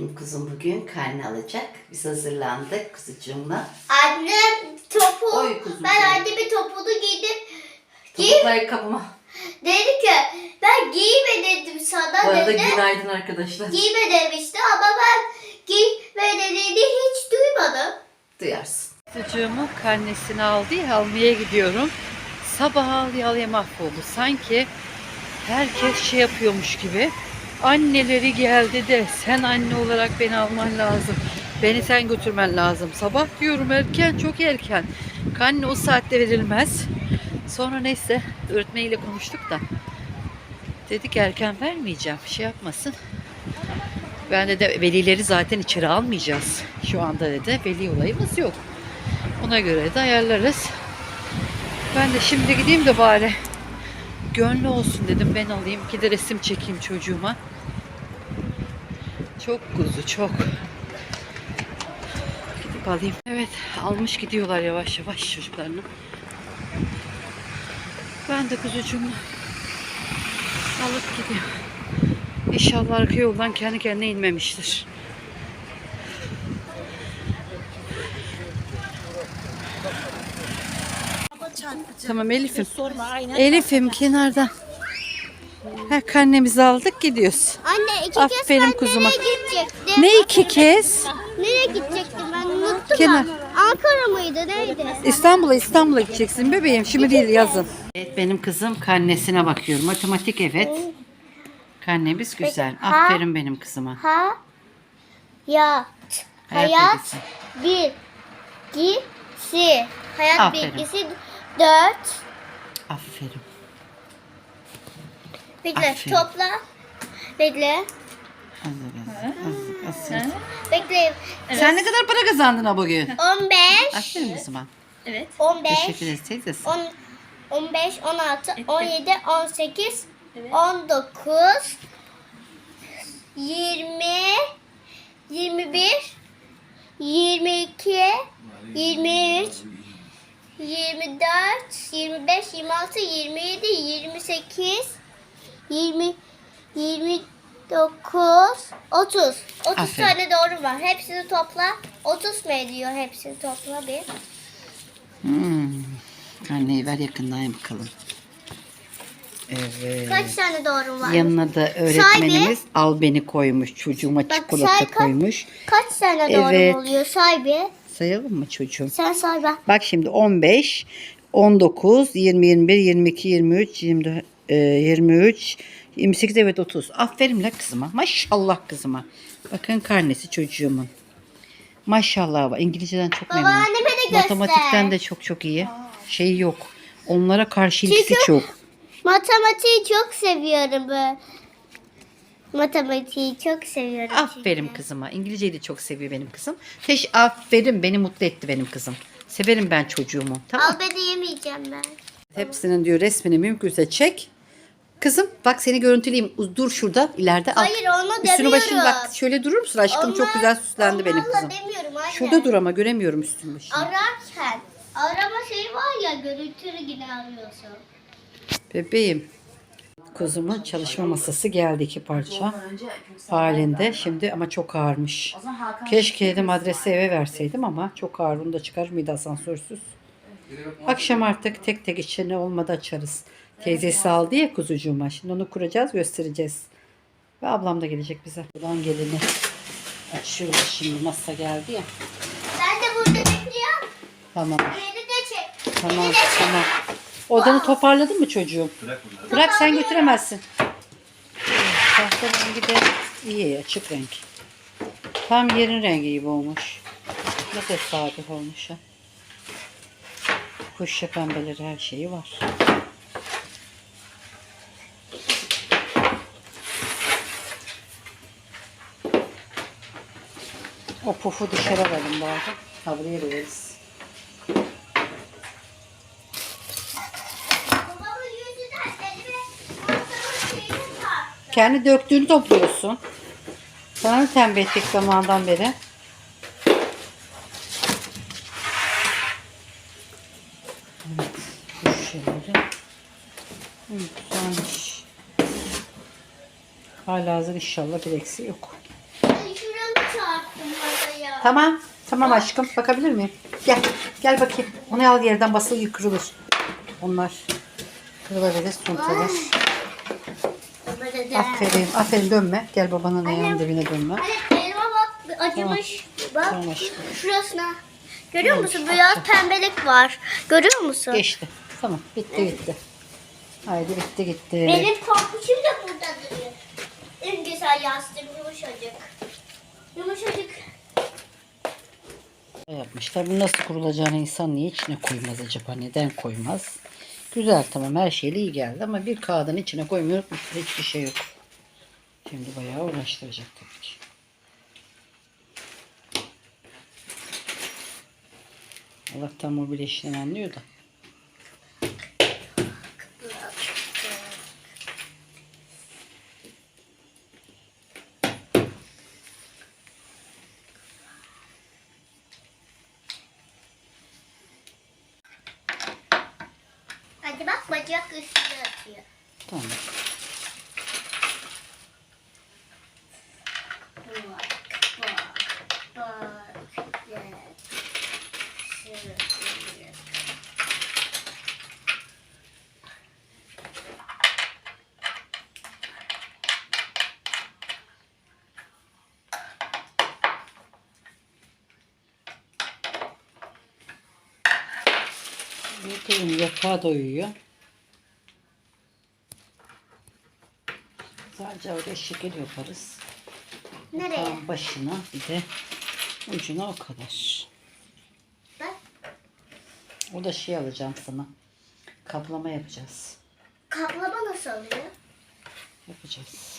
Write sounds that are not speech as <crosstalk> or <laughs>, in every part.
Benim kuzum bugün karne alacak. Biz hazırlandık kuzucuğumla. Annem topu, Oy kuzum ben benim. annemin topunu giydim. Giy, Topuklu ayakkabıma. dedi ki ben giyme dedim sana Bu arada dedi. günaydın arkadaşlar. Giyme demişti ama ben giyme dediğini hiç duymadım. Duyarsın. Çocuğumun karnesini aldı ya almaya gidiyorum. Sabah ağlaya ağlaya mahvoldu. Sanki herkes şey yapıyormuş gibi. Anneleri geldi de sen anne olarak beni alman lazım. Beni sen götürmen lazım. Sabah diyorum erken çok erken. Karne o saatte verilmez. Sonra neyse öğretmeniyle konuştuk da. Dedik erken vermeyeceğim. Şey yapmasın. Ben de, de velileri zaten içeri almayacağız. Şu anda dedi veli olayımız yok. Ona göre de ayarlarız. Ben de şimdi gideyim de bari gönlü olsun dedim ben alayım. Bir de resim çekeyim çocuğuma. Çok kuzu çok. Gidip alayım. Evet almış gidiyorlar yavaş yavaş çocuklarını. Ben de kuzucuğumu alıp gidiyorum. İnşallah arka yoldan kendi kendine inmemiştir. Tamam Elif'im. Elif'im kenarda. Ha, karnemizi aldık gidiyoruz. Anne iki Aferin kez ben kuzuma. nereye gidecektim? Ne iki kez? Nereye gidecektim ben unuttum Kenar. ama. Ankara mıydı neydi? İstanbul'a İstanbul'a gideceksin bebeğim. Şimdi değil yazın. Evet benim kızım karnesine bakıyorum. Matematik evet. Karnemiz güzel. Aferin benim kızıma. Ha ya Hayat hayat bilgisi. bilgisi hayat Aferin. bilgisi dört Aferin. bekle Aferin. topla bekle azıcık, azıcık, azıcık. bekle Sen ne kadar para kazandın ha bugün? 15 Aferin kızıma. 15 Teşekkür ederiz teyzesi. 10 15 16 17 18 19 20 21 22 23 24 25 26 27 28 20 29 30 30 Aferin. tane doğru var. Hepsini topla. 30 mu ediyor? Hepsini topla bir. Hmm. Karneyi ver yakından bakalım. Evet. Kaç tane doğru var? Yanına da öğretmenimiz al beni koymuş. Çocuğuma Bak, çikolata say kaç- koymuş. Kaç tane doğru Evet. oluyor? Say bir. Sayalım mı çocuğum? Sen say bak. Bak şimdi 15, 19, 20, 21, 22, 23, 24, e, 23, 28, evet 30. Aferin la kızıma. Maşallah kızıma. Bakın karnesi çocuğumun. Maşallah. İngilizceden çok memnun. Babaanneme de göster. Matematikten de çok çok iyi. Şey yok. Onlara karşı ilgisi Çünkü- çok. Matematiği çok seviyorum ben. Matematiği çok seviyorum. Aferin çünkü. kızıma. İngilizceyi de çok seviyor benim kızım. Teş aferin beni mutlu etti benim kızım. Severim ben çocuğumu. Tamam. Al beni yemeyeceğim ben. Hepsinin diyor resmini mümkünse çek. Kızım bak seni görüntüleyeyim. Dur şurada ileride. Al. Hayır, onu Üstünü demiyorum. başını bak. Şöyle durur musun aşkım? çok Onlar- güzel süslendi benim kızım. demiyorum anne. Şurada dur ama göremiyorum üstünü başını. Ararken. Arama şeyi var ya görüntülü yine arıyorsun. Bebeğim. Kuzumun çalışma masası geldi iki parça halinde. Şimdi ama çok ağırmış. Keşke dedim adresi eve verseydim ama çok ağır. Bunu da çıkarır mıydı asansörsüz? Akşam artık tek tek içine olmadı açarız. Teyzesi aldı ya kuzucuğuma. Şimdi onu kuracağız göstereceğiz. Ve ablam da gelecek bize. Buradan gelini açıyoruz şimdi masa geldi ya. Ben de burada bekliyorum. Tamam. Beni de çek. Tamam tamam. Odanı toparladın mı çocuğum? Bırak sen götüremezsin. Tahta rengi de iyi açık renk. Tam yerin rengi gibi olmuş. Ne tesadüf olmuş ha. Kuşya pembeleri her şeyi var. O pufu dışarı alalım bari. Ha buraya veririz. Kendi döktüğünü topluyorsun. Sana tembih ettik zamandan beri? Evet, bu şeyleri. Hı, güzelmiş. Hala hazır inşallah bir eksi yok. Tamam. Tamam aşkım. Bakabilir miyim? Gel. Gel bakayım. Onu al yerden basılı kırılır. Onlar kırılabilir. Suntalar. Aferin. Aferin dönme. Gel babanın ayağının dibine dönme. Anne elma bak acımış. Bak Tamam aşkım. şurasına. Görüyor musun? Biraz pembelik var. Görüyor musun? Geçti. Tamam. Bitti gitti. Haydi bitti gitti. Benim korkuşum da burada duruyor. En güzel yastığım yumuşacık. Yumuşacık. yapmışlar. Bu nasıl kurulacağını insan niye içine koymaz acaba? Neden koymaz? Güzel tamam her şeyle iyi geldi ama bir kağıdın içine koymuyoruz. Üstünde hiçbir şey yok. Şimdi bayağı uğraştıracak tabii ki. Allah'tan mobil işini anlıyor da. Hadi bak bacak üstüne atıyor. Tamam. Bak, bak, bak. Gel. Şöyle. Yatağa da uyuyor. Sadece oraya şeker yaparız. Nereye? Tam başına bir de ucuna o kadar. Bak. O da şey alacağım sana. Kaplama yapacağız. Kaplama nasıl oluyor? Yapacağız.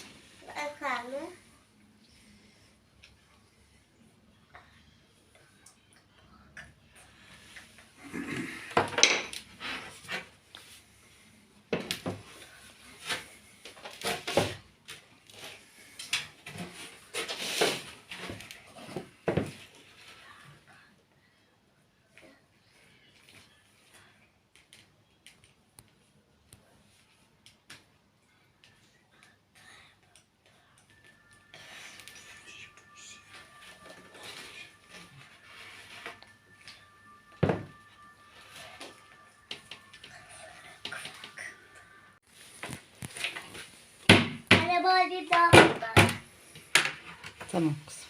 Daha. Tamam kızım.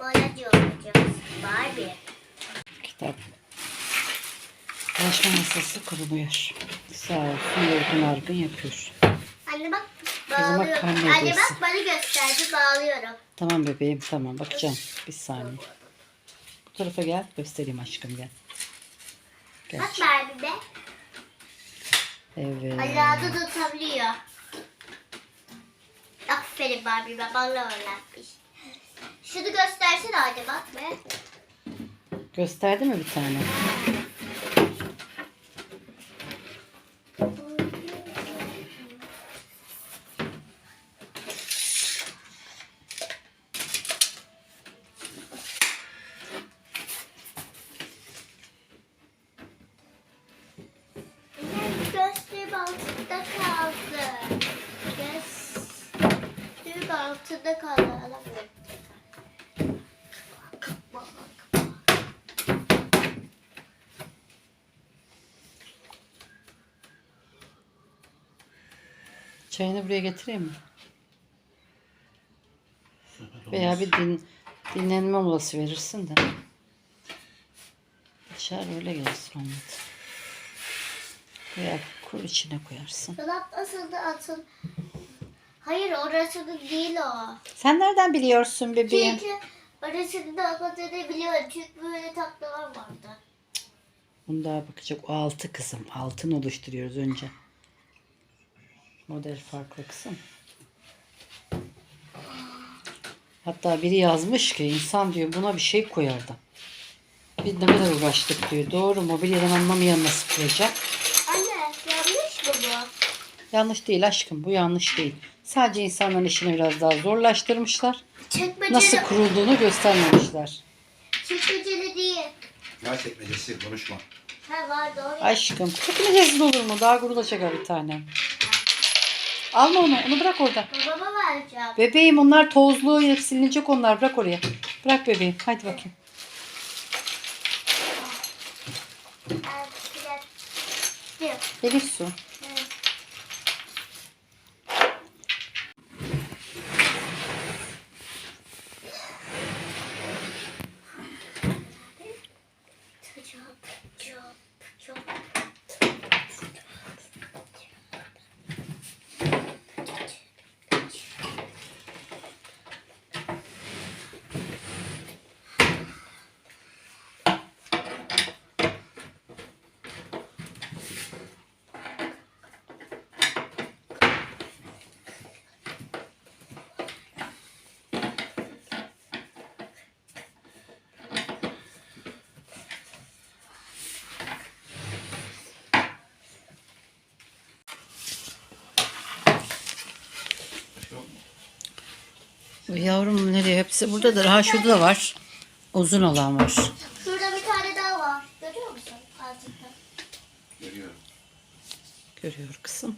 Olacağız. Barbie. Kitap. Çalışma masası kuruluyor. Sağ olsun yorgun argın yapıyor. Anne bak bağlıyorum. Anne bak bana gösterdi bağlıyorum. Tamam bebeğim tamam bakacağım. Bir saniye. Bu tarafa gel göstereyim aşkım gel. Gel. Bak Barbie be. Evet. Ayağı da tutabiliyor. Aferin Barbie be bana öğretmiş. Şunu göstersene hadi bak be. Gösterdi mi bir tane? Çayını buraya getireyim mi? Veya bir din, dinlenme molası verirsin de. İçer öyle gelirsin olmadı. Veya kur içine koyarsın. Dolap nasıl da atın. Hayır orası da değil o. Sen nereden biliyorsun bebeğim? Çünkü orasını da atmadığını biliyorum. Çünkü böyle taklalar vardı. Bunu daha bakacak. O altı kızım. Altın oluşturuyoruz önce. Model farklı kısım. Hatta biri yazmış ki insan diyor buna bir şey koyardı. Biz ne kadar uğraştık diyor. Doğru mobilyadan anlamayan nasıl koyacak? Anne yanlış mı bu? Yanlış değil aşkım. Bu yanlış değil. Sadece insanların işini biraz daha zorlaştırmışlar. Çekmeceli, Nasıl kurulduğunu göstermemişler. çekmeceli değil. Ya çekmecesi konuşma. Ha var doğru. Aşkım çekmecesiz olur mu? Daha kurulacak bir tane. Alma onu. Onu bırak orada. Babama vereceğim. Bebeğim onlar tozlu. Hep silinecek onlar. Bırak oraya. Bırak bebeğim. Hadi bakayım. Bir. Elif su. Çok, çok, çok. Yavrum nereye? Hepsi buradadır. Ha şurada da var. Uzun olan var. Şurada bir tane daha var. Görüyor musun? Altında. Görüyorum. Görüyor kızım.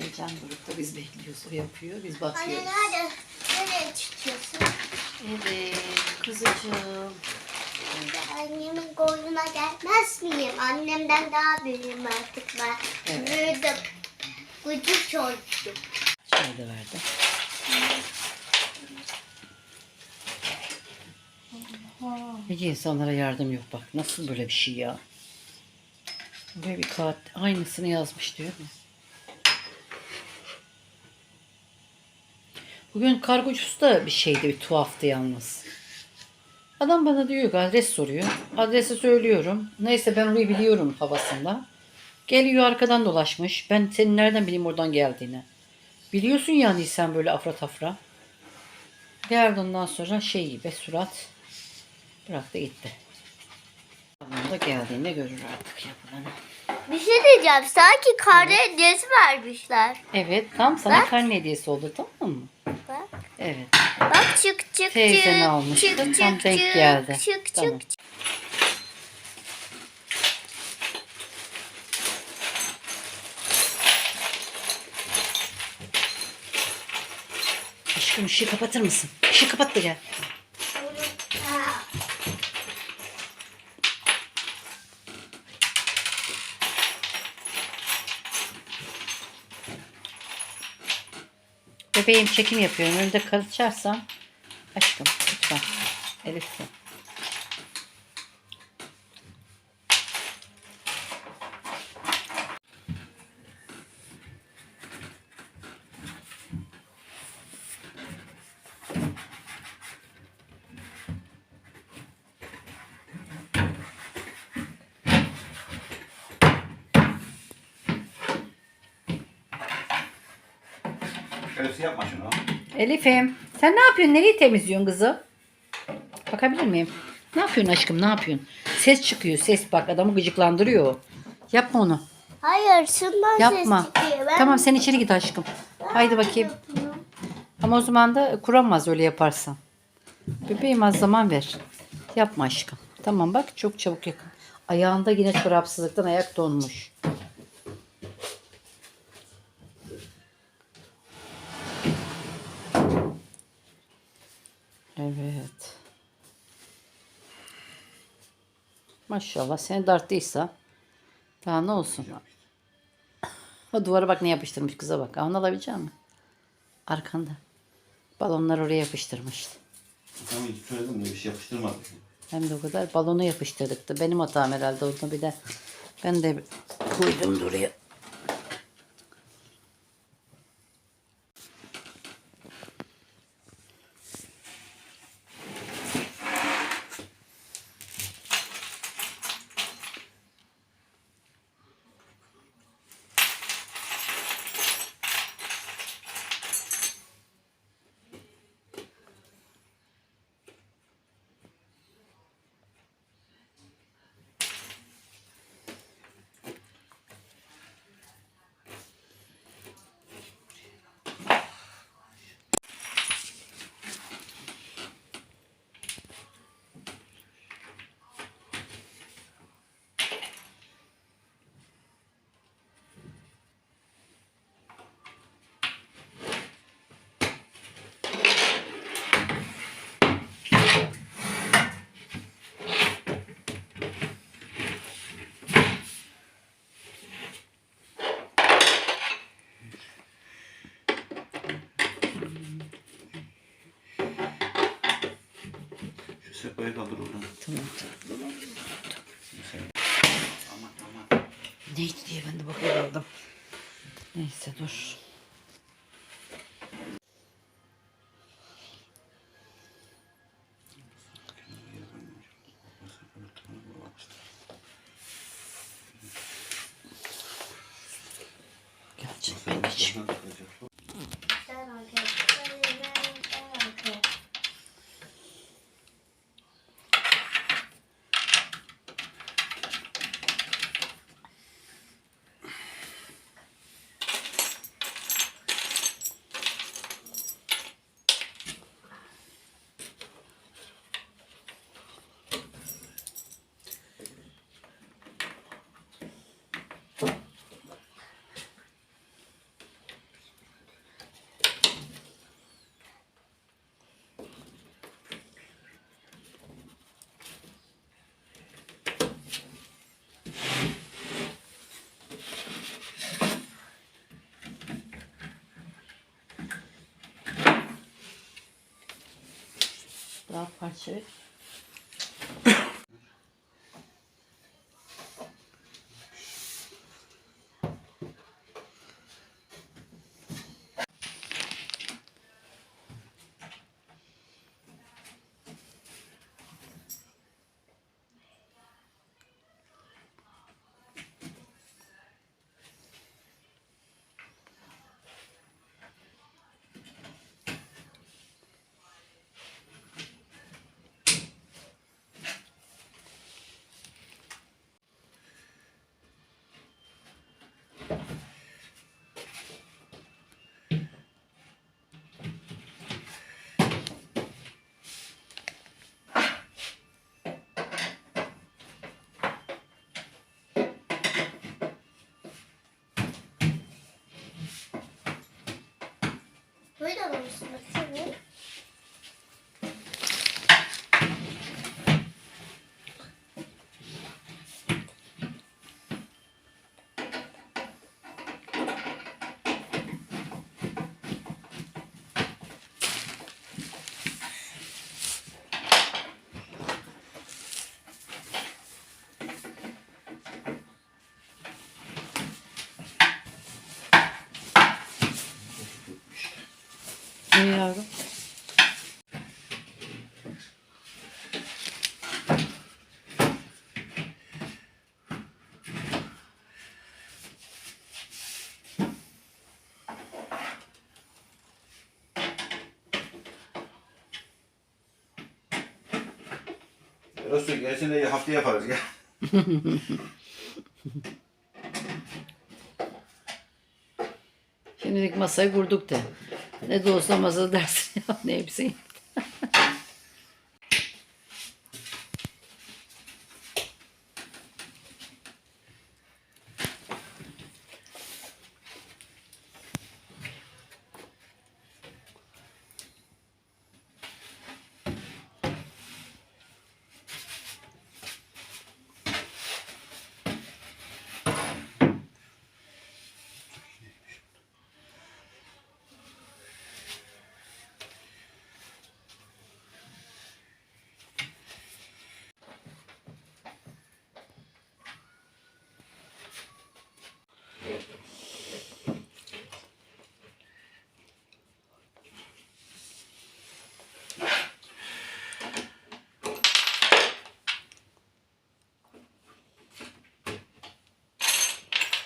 Heyecan grupta biz bekliyoruz. O yapıyor. Biz Anne bakıyoruz. nerede? Nereye çıkıyorsun? Evet kızıcığım. Annemin koynuna gelmez miyim? Annemden daha büyüğüm artık ben. Evet. Büyüdüm. Küçük çocuk. Çay da Peki insanlara yardım yok bak. Nasıl böyle bir şey ya? Böyle bir kağıt aynısını yazmış diyor mu? Bugün kargocusu da bir şeydi bir tuhaftı yalnız. Adam bana diyor ki adres soruyor. Adresi söylüyorum. Neyse ben orayı biliyorum havasında. Geliyor arkadan dolaşmış. Ben senin nereden bileyim oradan geldiğini. Biliyorsun yani sen böyle afra tafra. Geldi ondan sonra şey gibi surat bıraktı gitti. Tamam da geldiğinde görür artık yapılanı. Bir şey diyeceğim. Sanki karne hediyesi vermişler. Evet tam sana Bak. karne hediyesi oldu tamam mı? Bak. Evet. Bak çık çık Teyzen çık. almıştı, Çık tam çık denk çık. geldi. Çık Tamam. çık. Aşkım ışığı kapatır mısın? Işığı kapat da gel. Bebeğim çekim yapıyorum. Önünde kalacaksan aşkım lütfen. Elif su. Öylesi yapma şunu. Elif'im sen ne yapıyorsun? Nereyi temizliyorsun kızım? Bakabilir miyim? Ne yapıyorsun aşkım ne yapıyorsun? Ses çıkıyor ses bak adamı gıcıklandırıyor. Yapma onu. Hayır şundan Yapma. ses çıkıyor. Ben Tamam sen içeri git aşkım. Haydi bakayım. Ama o zaman da kuramaz öyle yaparsan. Bebeğim az zaman ver. Yapma aşkım. Tamam bak çok çabuk yakın. Ayağında yine çorapsızlıktan ayak donmuş. Evet. Maşallah seni darttıysa daha ne olsun. O duvara bak ne yapıştırmış kıza bak. Onu alabilecek misin? Arkanda. Balonlar oraya yapıştırmıştı. Tamam hiç söyledim de bir şey yapıştırmadık. Hem de o kadar balonu yapıştırdıktı. Benim hatam herhalde onu bir de ben de koydum oraya. Sehpayı kaldır oradan. Tamam tamam. Aman aman. Neydi diye ben de bakıyordum. Neyse dur. Gelecek ben geçeyim. Sen arkaya. Sen ben ben arkaya. Daha parça Böyle almışsın. Şunu. Resul gelsin de hafta yaparız ya. <laughs> Şimdilik masayı kurduk de. Ne de olsa masa dersin <laughs> ya. Ne hepsi.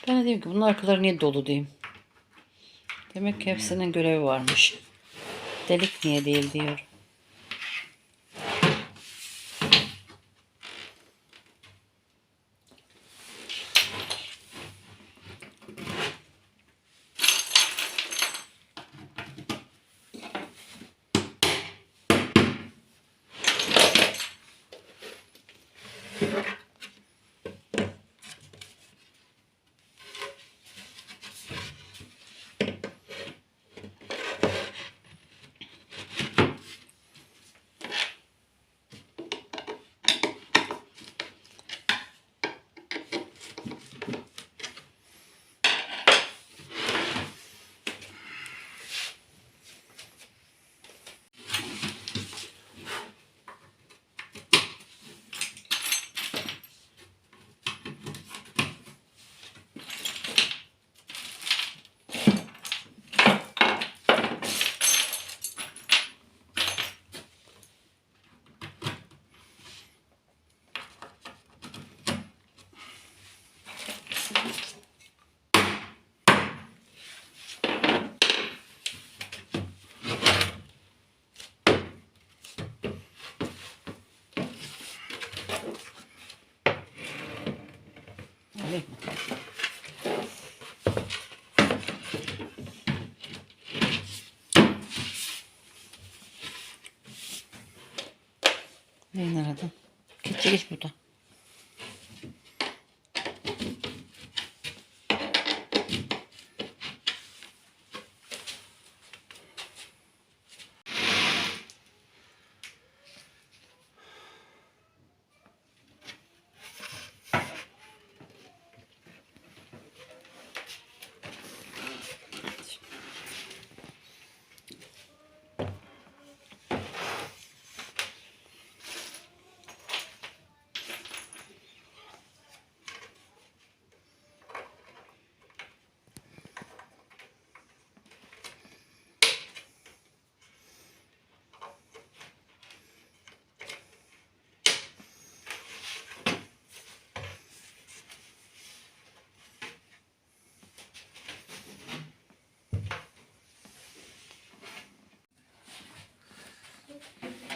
Ben de diyeyim ki bunun arkaları niye dolu diyeyim. Demek ki hepsinin görevi varmış. Delik niye değil diyor. Geç burada.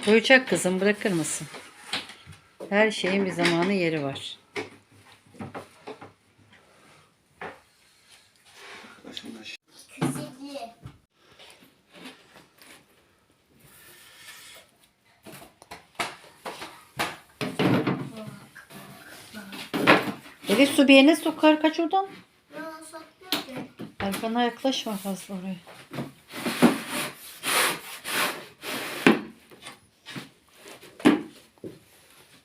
Koyacak kızım bırakır mısın? Her şeyin bir zamanı yeri var. Elif su bir yerine sokar kaç oradan. Arkana yaklaşma fazla oraya.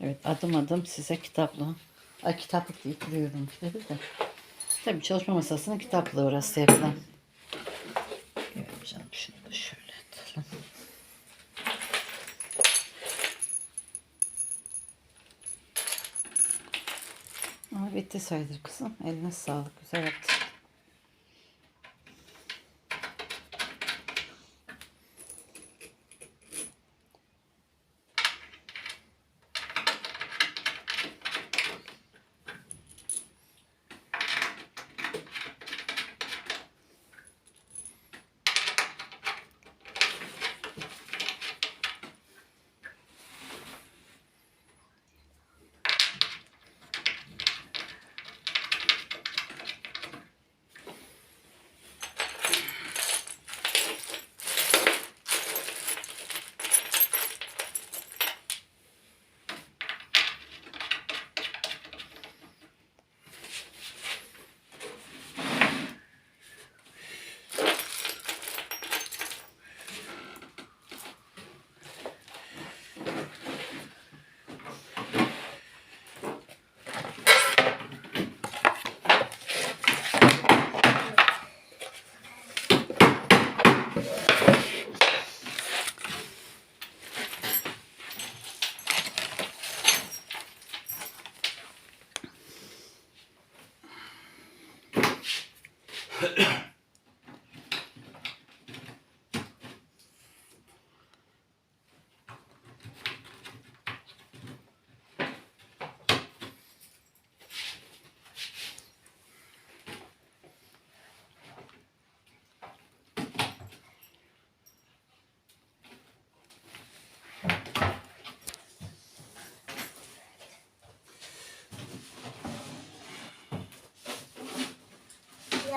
Evet adım adım size kitapla. Ay kitaplık diye kuruyorum işte de. Tabii çalışma masasının kitaplığı orası yapılan. Evet canım şunu da şöyle atalım. Aa, bitti sayılır kızım. Eline sağlık. Güzel yaptın.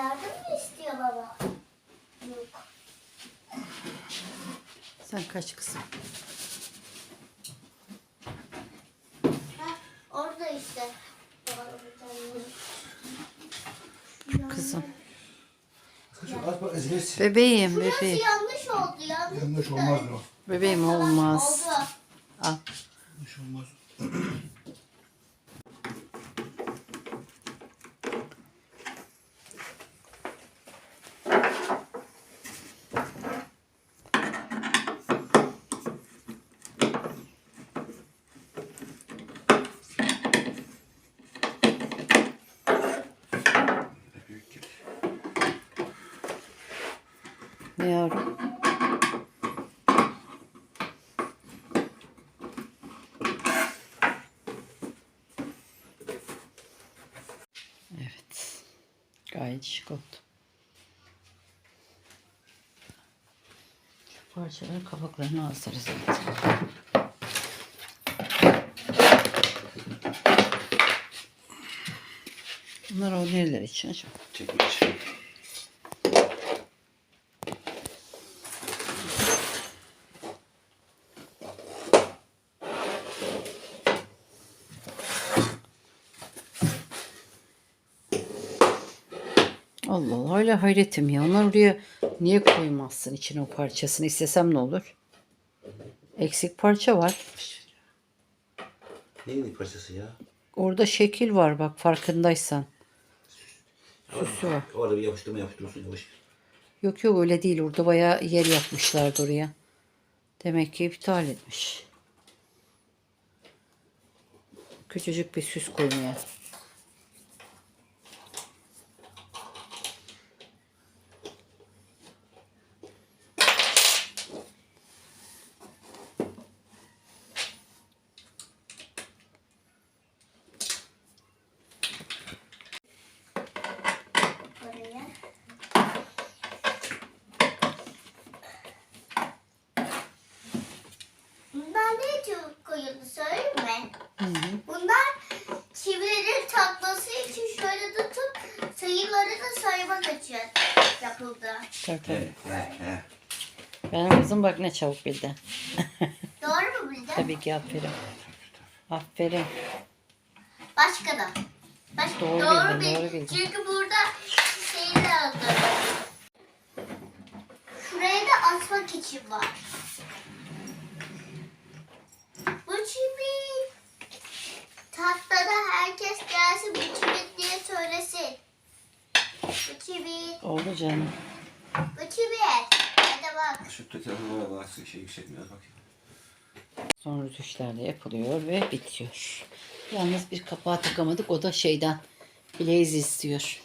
Yardım mı istiyor baba? Yok. Sen kaç kızım. Ha, orada işte. Kızım. Aç bak. Bebeğim Burası bebeğim. yanlış oldu yanlış. Yanlış olmaz o. Bebeğim olmaz. Oldu. Al. Yanlış olmaz. Büyük gibi. Ne yavrum? Evet. Gayet şık oldu. Şu parçaların kabuklarını asarız zaten. Bunlar o nereler için acaba? Çekmiş. Allah Allah hala hayretim ya. Onlar oraya niye koymazsın içine o parçasını? İstesem ne olur? Eksik parça var. Neydi parçası ya? Orada şekil var bak farkındaysan. Süsü var. Orada bir yapıştırma yapıştırıyorsun yavaş. Yok yok öyle değil. Orada bayağı yer yapmışlardı oraya. Demek ki iptal etmiş. Küçücük bir süs koymaya. Oraya. Bunlar ne çok koyuldu söyleyeyim mi? Bunlar çivilerin takması için şöyle tutup sayıları da saymak için yapıldı. Tabii tabii. He he. Benim kızım bak ne çabuk bildi. <laughs> Doğru mu bildin? Tabii ki aferin. Aferin. Başka da. Başka, Doğru bildin, bil- doğru bildin. Çünkü burada şeyi lazım. Şuraya da asmak için var. Bu çivi tahtada herkes gelsin bu çivi diye söylesin. Bu çivi, Oldu canım. Şu telefonu şey yüksek biraz bakayım. Son rütuşlar da yapılıyor ve bitiyor. Yalnız bir kapağı takamadık. O da şeyden. Blaze istiyor.